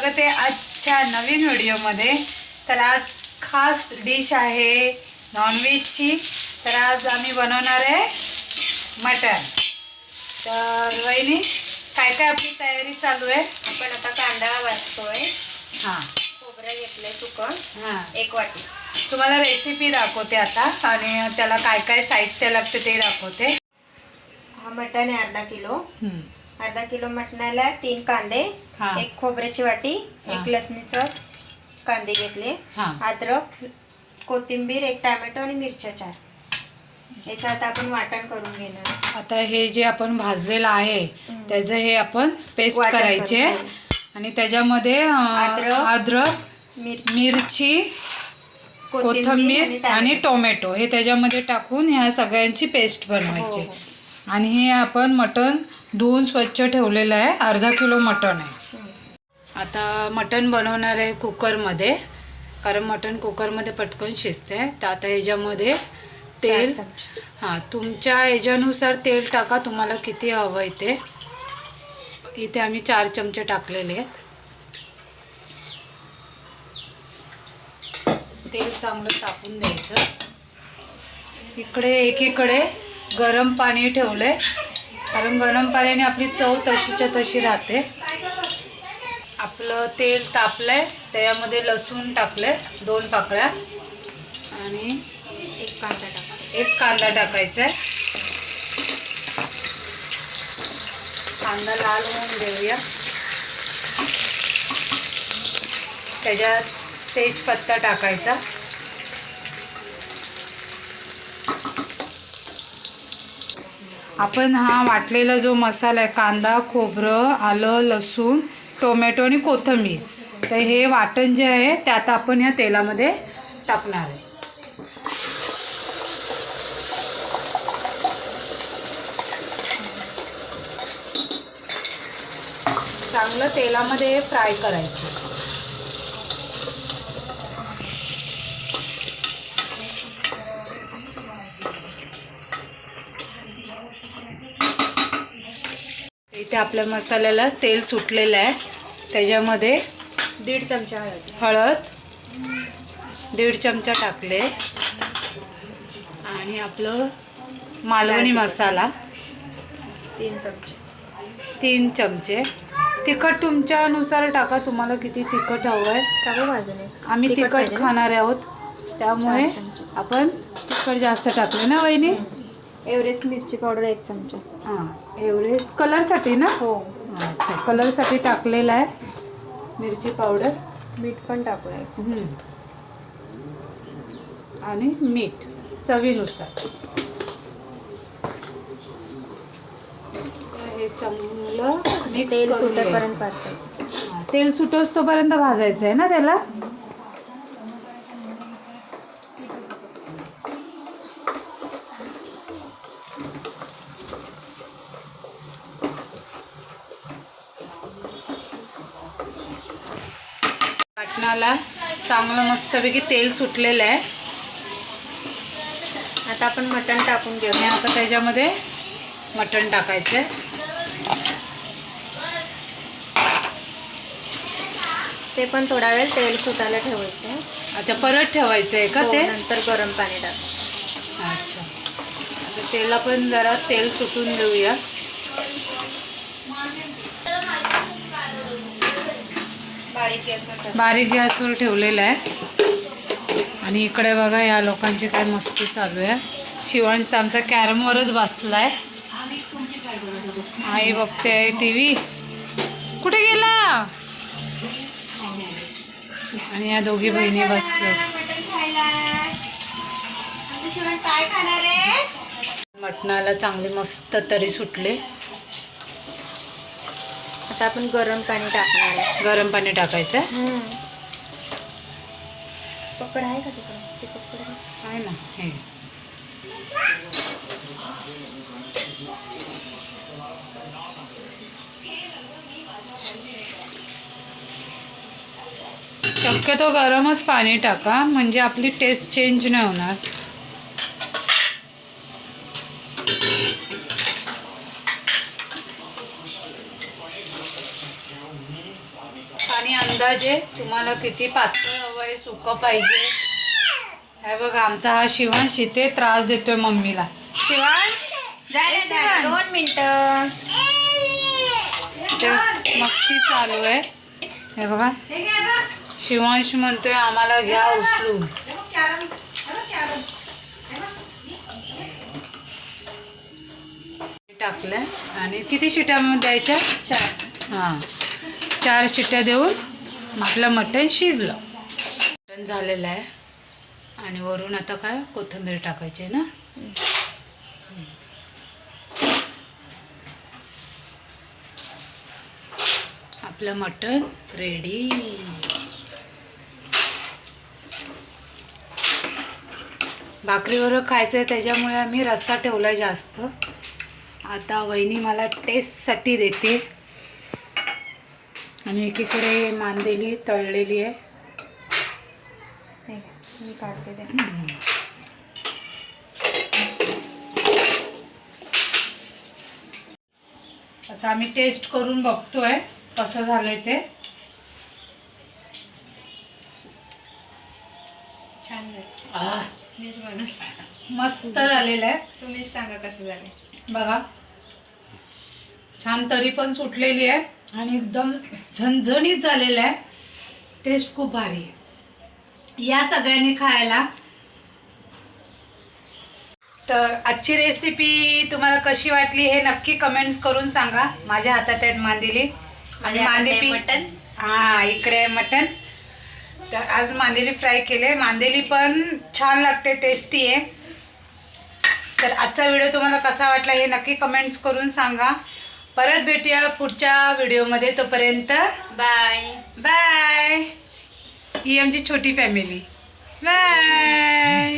स्वागत आहे आजच्या नवीन व्हिडिओमध्ये. तर आज खास डिश आहे नॉनव्हेजची तर आज आम्ही बनवणार आहे मटण. तर वहिनी काय काय आपली तयारी चालू आहे? आपण आता कांदा वाचतोय. हां. खोबरं घेतलंय सुकं. हां. एक वाटी. तुम्हाला रेसिपी दाखवते आता आणि त्याला काय काय साहित्य लागते ते दाखवते. हा मटण आहे अर्धा किलो. अर्धा किलो मटणाला तीन कांदे हा. एक खोबऱ्याची वाटी हा. एक लसणीचं कांदे घेतले हा. अद्रक कोथिंबीर एक टॅमॅटो आणि मिरच्या चार याचं आता आपण वाटण करून घेणार आता हे जे आपण भाजलेलं आहे त्याचं हे आपण पेस्ट वाटण करायचे करून आणि त्याच्यामध्ये अं, अद्रक, अद्रक मिरची मिरची कोथिंबीर आणि टोमॅटो हे त्याच्यामध्ये टाकून ह्या सगळ्यांची पेस्ट बनवायची हो, हो. आणि हे आपण मटण धुवून स्वच्छ ठेवलेलं आहे. अर्धा किलो मटण आहे. आता मटण बनवणार आहे कुकरमध्ये. कारण मटण कुकरमध्ये पटकन शिजते. तर आता ह्याच्यामध्ये तेल. हां तुमच्या ह्याच्यानुसार तेल टाका. तुम्हाला किती हवं आहे ते. इथे आम्ही चार चमचे टाकलेले आहेत. तेल चांगलं टाकून द्यायचं. इकडे एकीकडे गरम पाणी ठेवलंय. कारण गरम पाण्याने आपली चव तशीच्या तशी राहते. आपलं तेल तापलंय त्याच्यामध्ये लसूण टाकलंय दोन पाकळ्या. आणि एक कांदा टाका एक कांदा टाकायचा आहे कांदा लाल होऊन देऊया. त्याच्यात तेजपत्ता टाकायचा. आपण हा वाटलेला जो मसाला आहे कांदा खोबरं आलं लसूण टोमॅटो आणि कोथिंबीर तर हे वाटण जे आहे त्यात आपण ह्या तेलामध्ये टाकणार आहे. चांगलं तेलामध्ये फ्राय करायचं. इथे आपल्या मसाल्याला तेल सुटलेलं आहे. त्याच्यामध्ये दीड चमचा हळद. हळद दीड चमचा टाकले. आणि आपलं मालवणी मसाला. तीन चमचे. तीन चमचे. तिखट तुमच्यानुसार टाका. तुम्हाला किती तिखट हवं आहे टाकू बाजूने आम्ही तिखट? खाणार आहोत. त्यामुळे. आपण तिखट जास्त टाकले ना वहिनी? एव्हरेस्ट मिरची पावडर एक चमचा. हां एवढेच कलरसाठी ना? हो. अच्छा. कलरसाठी टाकलेला आहे मिरची पावडर. मीठ पण टाकूया एक चमचा. आणि मीठ चवीनुसार. हे चांगलं मिक्स तेल. सुटेपर्यंत हा, तेल सुटोस तोपर्यंत भाजायचं आहे ना त्याला? वाटणाला चांगलं मस्तपैकी तेल सुटलेलं आहे. आता आपण मटण टाकून आणि घेऊया. आता त्याच्यामध्ये मटण टाकायचं आहे. ते पण थोडा वेळ तेल सुटायला ठेवायचं आहे. अच्छा परत ठेवायचं आहे का हो, ते? नंतर गरम पाणी टाक अच्छा. आता तेला पण जरा तेल सुटून देऊया. बारीक गॅसवर टाक. बारीक गॅसवर ठेवलेलं आहे. आणि इकडे बघा या लोकांची काय मस्ती चालू आहे. शिवांश तर आमचा कॅरमवरच बसला आहे आई बघते आहे टी व्ही. कुठे गेला? आणि या दोघी बहिणी बसल्या आहे? मटणाला चांगले मस्त तरी सुटले. आता आपण गरम पाणी टाकणार आहे. गरम पाणी टाकायचं? पकड आहे का तिकडे? ते पकड आहे. ना हे. शक्यतो गरमच पाणी टाका म्हणजे आपली टेस्ट चेंज नाही होणार पाणी अंदाज तुम्हाला किती पातळ हवं आहे सुकं पाहिजे. हे बघा आमचा हा शिवांश इथे त्रास देतोय मम्मीला. शिवांश? झालं झालं दोन मिनिटं. मस्ती चालू आहे. हे बघा. शिवांश म्हणतोय आम्हाला घ्या उचलून. टाकलंय. आणि किती शिट्या द्यायच्या? चार. हां. चार शिट्ट्या देऊन आपलं मटण शिजलं. मटण झालेलं आहे. आणि वरून आता काय? कोथिंबीर टाकायची आहे ना? आपलं मटण रेडी भाकरीवर खायचं आहे त्याच्यामुळे आम्ही रस्सा ठेवला आहे जास्त. आता वहिनी मला टेस्टसाठी देते. आणि एकीकडे मांदेली तळलेली आहे? मी काढते ते. आता आम्ही टेस्ट करून बघतोय कसं झालंय ते. छान झालं. आह, मीच बनवलं. मस्त झालेलं आहे. तुम्हीच सांगा कसं झालं बघा. छान तरी पण सुटलेली आहे. आणि एकदम झणझणीत झालेलं आहे. टेस्ट खूप भारी आहे. या सगळ्यांनी खायला. तर आजची रेसिपी तुम्हाला कशी वाटली हे नक्की कमेंट्स करून सांगा. माझ्या हातात आहेत मांदेली. आणि मांदेली मटण. हा इकडे आहे मटण. तर आज मांदेली फ्राय केले मांदेली पण छान लागते टेस्टी आहे. तर आजचा व्हिडिओ तुम्हाला कसा वाटला हे नक्की कमेंट्स करून सांगा. परत भेटूया पुढच्या व्हिडिओमध्ये. तोपर्यंत बाय. बाय. ही आमची छोटी फॅमिली बाय.